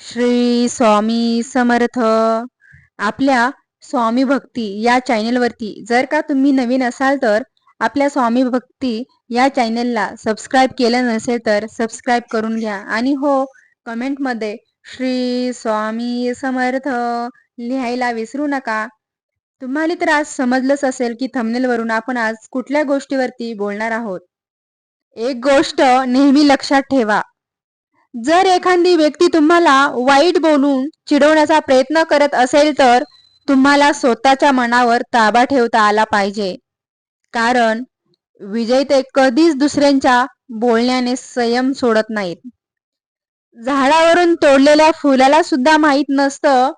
श्री स्वामी समर्थ. आपल्या स्वामी भक्ती या चॅनेलवरती जर का तुम्ही नवीन असाल तर आपल्या स्वामी भक्ती या चॅनेलला सबस्क्राईब केलं नसेल तर सबस्क्राईब करून घ्या. आणि हो कमेंटमध्ये श्री स्वामी समर्थ लिहायला विसरू नका. तुम्हाला तर आज समजलंच असेल की थमनेलवरून आपण आज कुठल्या गोष्टीवरती बोलणार आहोत. एक गोष्ट नेहमी लक्षात ठेवा. जर एखादी व्यक्ती तुम्हाला वाईट बोलून चिडवण्याचा प्रयत्न करत असेल तर तुम्हाला स्वतःच्या मनावर ताबा ठेवता आला पाहिजे. कारण विजय ते कधीच दुसऱ्यांच्या बोलण्याने संयम सोडत नाहीत. झाडावरून तोडलेल्या फुलाला सुद्धा माहीत नसतं.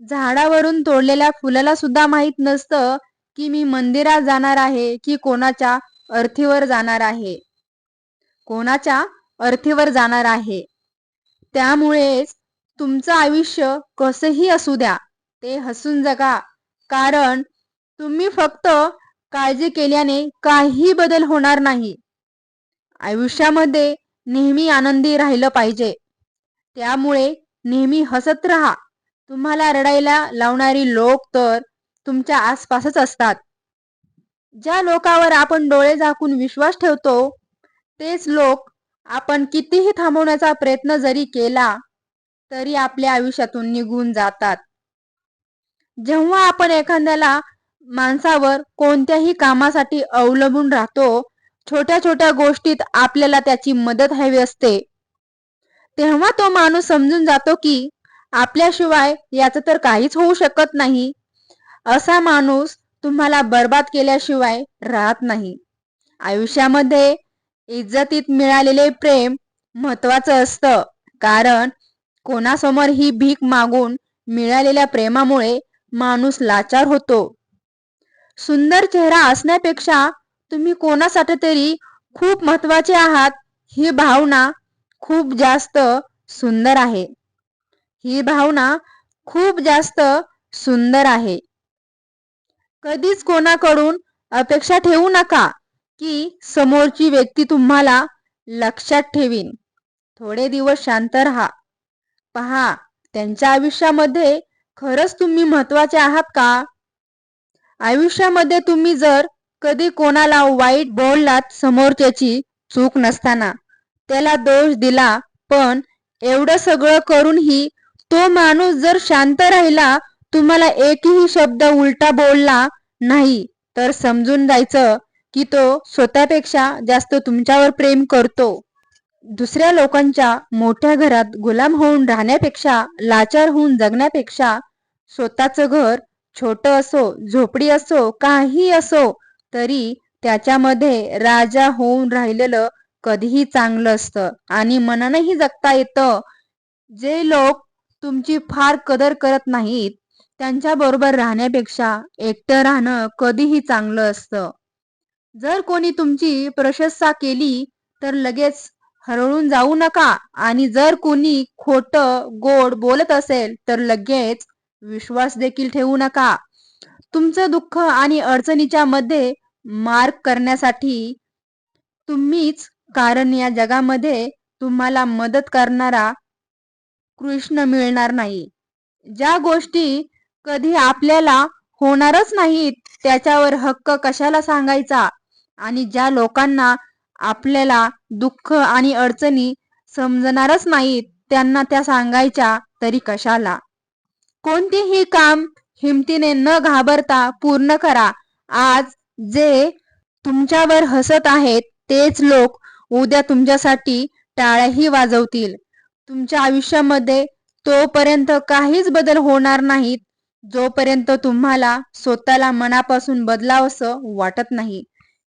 झाडावरून तोडलेल्या फुलाला सुद्धा माहीत नसतं की मी मंदिरात जाणार आहे की कोणाच्या अर्थीवर जाणार आहे. कोणाच्या अर्थीवर जाणार आहे. त्यामुळेच तुमचं आयुष्य कसंही असू द्या ते हसून जगा. कारण तुम्ही फक्त काळजी केल्याने काही बदल होणार नाही. आयुष्यामध्ये नेहमी आनंदी राहिलं पाहिजे. त्यामुळे नेहमी हसत राहा. तुम्हाला रडायला लावणारी लोक तर तुमच्या आसपासच असतात. ज्या लोकावर आपण डोळे झाकून विश्वास ठेवतो तेच लोक आपण कितीही थांबवण्याचा प्रयत्न जरी केला तरी आपल्या आयुष्यातून निघून जातात. जेव्हा आपण एखाद्याला माणसावर कोणत्याही कामासाठी अवलंबून राहतो छोट्या छोट्या गोष्टीत आपल्याला त्याची मदत हवी असते. तेव्हा तो माणूस समजून जातो की आपल्याशिवाय याचं तर काहीच होऊ शकत नाही. असा माणूस तुम्हाला बर्बाद केल्याशिवाय राहत नाही. आयुष्यामध्ये इज्जतीत मिळालेले प्रेम महत्वाचं असतं. कारण कोणासमोर ही भीक मागून मिळालेल्या प्रेमामुळे माणूस लाचार होतो. सुंदर चेहरा असण्यापेक्षा तुम्ही कोणासाठी तरी खूप महत्त्वाचे आहात ही भावना खूप जास्त सुंदर आहे. ही भावना खूप जास्त सुंदर आहे. कधीच कोणाकडून अपेक्षा ठेवू नका. की समोरची व्यक्ती तुम्हाला लक्षात ठेवीन. थोडे दिवस शांत राहा. पहा त्यांच्या आयुष्यामध्ये खरंच तुम्ही महत्त्वाचे आहात का? आयुष्यामध्ये तुम्ही जर कधी कोणाला वाईट बोललात समोरच्याची चूक नसताना त्याला दोष दिला पण एवढं सगळं करूनही तो माणूस जर शांत राहिला तुम्हाला एकही शब्द उलटा बोलला नाही तर समजून जायचं की तो स्वतःपेक्षा जास्त तुमच्यावर प्रेम करतो. दुसऱ्या लोकांच्या मोठ्या घरात गुलाम होऊन राहण्यापेक्षा लाचार होऊन जगण्यापेक्षा स्वतःच घर छोट असो झोपडी असो काही असो तरी त्याच्यामध्ये राजा होऊन राहिलेलं कधीही चांगलं असतं आणि मनानंही जगता येतं. जे लोक तुमची फार कदर करत नाहीत त्यांच्या बरोबर राहण्यापेक्षा एकटं राहणं कधीही चांगलं असतं. जर कोणी तुमची प्रशंसा केली तर लगेच हरळून जाऊ नका. आणि जर कोणी खोट गोड बोलत असेल तर लगेच विश्वास देखील ठेवू नका. तुमचं दुःख आणि अडचणीच्या मध्ये मार्ग करण्यासाठी तुम्हीच कारण या जगामध्ये तुम्हाला मदत करणारा कृष्ण मिळणार नाही. ज्या गोष्टी कधी आपल्याला होणारच नाहीत त्याच्यावर हक्क कशाला सांगायचा? आणि ज्या लोकांना आपल्याला दुःख आणि अडचणी समजणारच नाहीत त्यांना त्या सांगायच्या तरी कशाला. कोणतेही काम हिमतीने न घाबरता पूर्ण करा. आज जे तुमच्यावर हसत आहेत तेच लोक उद्या तुमच्यासाठी टाळ्याही वाजवतील. तुमच्या आयुष्यामध्ये तोपर्यंत काहीच बदल होणार नाहीत जोपर्यंत तुम्हाला स्वतःला मनापासून बदलावंसं वाटत नाही.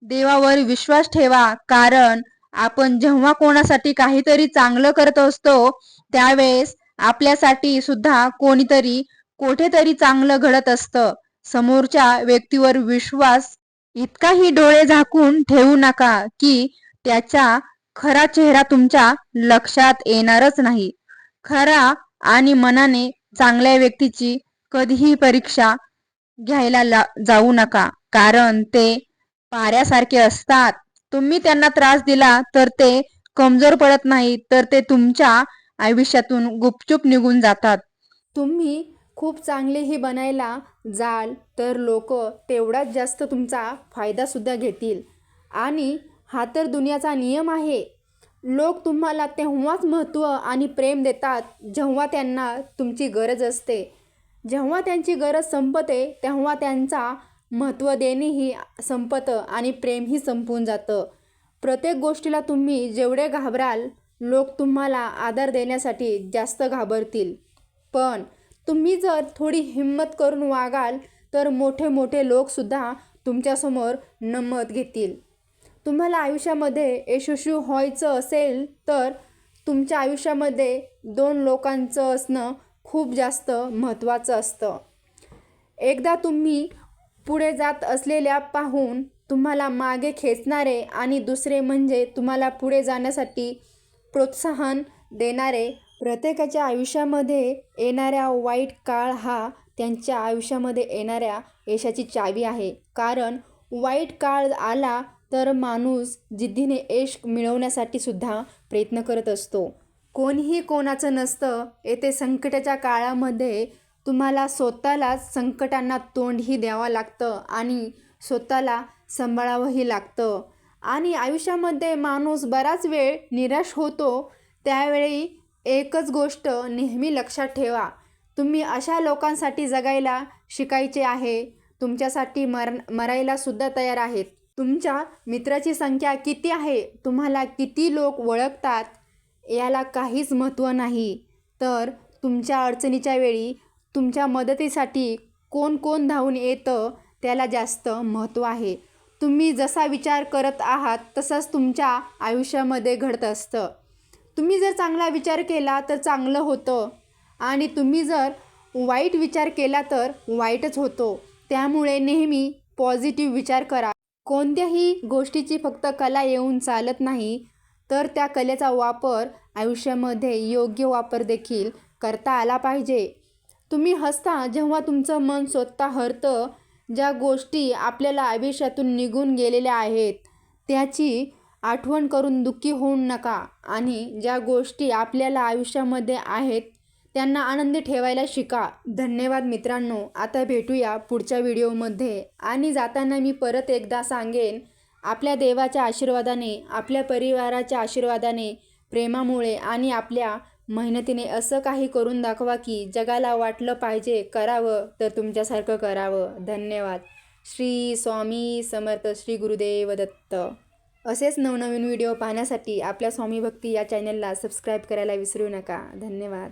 देवावर विश्वास ठेवा. कारण आपण जेव्हा कोणासाठी काहीतरी चांगलं करत असतो त्यावेळेस आपल्यासाठी सुद्धा कोणीतरी कोठेतरी चांगलं घडत असतं. समोरच्या व्यक्तीवर विश्वास इतकाही डोळे झाकून ठेवू नका की त्याचा खरा चेहरा तुमच्या लक्षात येणारच नाही. खरा आणि मनाने चांगल्या व्यक्तीची कधीही परीक्षा घ्यायला जाऊ नका. कारण ते पाऱ्यासारखे असतात. तुम्ही त्यांना त्रास दिला तर ते कमजोर पडत नाही तर ते तुमच्या आयुष्यातून गुपचूप निघून जातात. तुम्ही खूप चांगलेही बनायला जाल तर लोक तेवढाच जास्त तुमचा फायदासुद्धा घेतील. आणि हा तर दुनियाचा नियम आहे. लोक तुम्हाला तेव्हाच महत्त्व आणि प्रेम देतात जेव्हा त्यांना तुमची गरज असते. जेव्हा त्यांची गरज संपते तेव्हा त्यांचा महत्त्व देणेही संपतं आणि प्रेमही संपून जातं. प्रत्येक गोष्टीला तुम्ही जेवढे घाबराल लोक तुम्हाला आधार देण्यासाठी जास्त घाबरतील. पण तुम्ही जर थोडी हिंमत करून वागाल तर मोठे मोठे लोकसुद्धा तुमच्यासमोर नमत घेतील. तुम्हाला आयुष्यामध्ये यशस्वी व्हायचं असेल तर तुमच्या आयुष्यामध्ये दोन लोकांचं असणं खूप जास्त महत्त्वाचं असतं. एकदा तुम्ही पुढे जात असलेल्या पाहून तुम्हाला मागे खेचणारे आणि दुसरे म्हणजे तुम्हाला पुढे जाण्यासाठी प्रोत्साहन देणारे प्रत्येकाच्या आयुष्यामध्ये येणाऱ्या वाईट काळ हा त्यांच्या आयुष्यामध्ये येणाऱ्या यशाची चावी आहे. कारण वाईट काळ आला तर माणूस जिद्दीने यश मिळवण्यासाठी सुद्धा प्रयत्न करत असतो. कोणीही कोणाचं नसतं येथे संकटाच्या काळामध्ये तुम्हाला स्वतःलाच संकटांना तोंडही द्यावं लागतं आणि स्वतःला सांभाळावंही लागतं. आणि आयुष्यामध्ये माणूस बराच वेळ निराश होतो त्यावेळी एकच गोष्ट नेहमी लक्षात ठेवा. तुम्ही अशा लोकांसाठी जगायला शिकायचे आहे. तुमच्यासाठी मर मरायलासुद्धा तयार आहेत. तुमच्या मित्राची संख्या किती आहे? तुम्हाला किती लोक ओळखतात? याला काहीच महत्त्व नाही. तर तुमच्या अडचणीच्या वेळी तुमच्या मदतीसाठी कोण कोण धावून येतं त्याला जास्त महत्त्व आहे. तुम्ही जसा विचार करत आहात तसंच तुमच्या आयुष्यामध्ये घडत असतं. तुम्ही जर चांगला विचार केला तर चांगलं होतं आणि तुम्ही जर वाईट विचार केला तर वाईटच होतो. त्यामुळे नेहमी पॉझिटिव्ह विचार करा. कोणत्याही गोष्टीची फक्त कला येऊन चालत नाही तर त्या कलेचा वापर आयुष्यामध्ये योग्य वापर देखील करता आला पाहिजे. तुम्ही हसता जेव्हा तुमचं मन स्वतः हरतं ज्या गोष्टी आपल्याला आयुष्यातून निघून गेलेल्या आहेत त्याची आठवण करून दुःखी होऊ नका. आणि ज्या गोष्टी आपल्याला आयुष्यामध्ये आहेत त्यांना आनंदी ठेवायला शिका. धन्यवाद मित्रांनो. आता भेटूया पुढच्या व्हिडिओमध्ये. आणि जाताना मी परत एकदा सांगेन आपल्या देवाच्या आशीर्वादाने आपल्या परिवाराच्या आशीर्वादाने प्रेमामुळे आणि आपल्या मेहनतीने असं काही करून दाखवा की जगाला वाटलं पाहिजे करावं तर तुमच्यासारखं करावं. धन्यवाद. श्री स्वामी समर्थ श्री गुरुदेव दत्त. असेच नवनवीन व्हिडिओ पाहण्यासाठी आपल्या स्वामी भक्ती या चॅनलला सबस्क्राईब करायला विसरू नका. धन्यवाद.